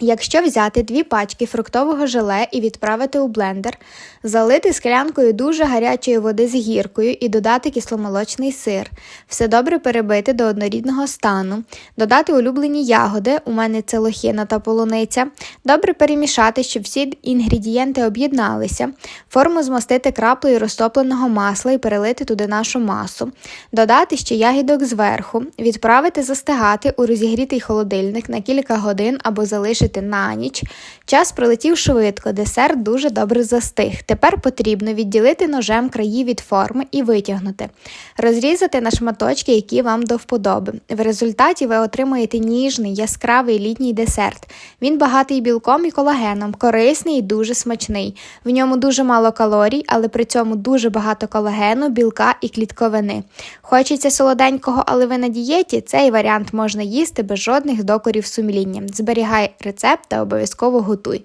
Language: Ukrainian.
Якщо взяти дві пачки фруктового желе і відправити у блендер, залити склянкою дуже гарячої води з гіркою і додати кисломолочний сир, все добре перебити до однорідного стану, додати улюблені ягоди, у мене це лохина та полуниця, добре перемішати, щоб всі інгредієнти об'єдналися, форму змастити краплею розтопленого масла і перелити туди нашу масу, додати ще ягідок зверху, відправити застигати у розігрітий холодильник на кілька годин або залишити на ніч. Час пролетів швидко, десерт дуже добре застиг. Тепер потрібно відділити ножем краї від форми і витягнути, розрізати на шматочки, які вам до вподоби. В результаті ви отримаєте ніжний, яскравий літній десерт. Він багатий білком і колагеном, корисний і дуже смачний. В ньому дуже мало калорій, але при цьому дуже багато колагену, білка і клітковини. Хочеться солоденького, але ви на дієті, цей варіант можна їсти без жодних докорів сумління. Зберігай рецепт та обов'язково готуй.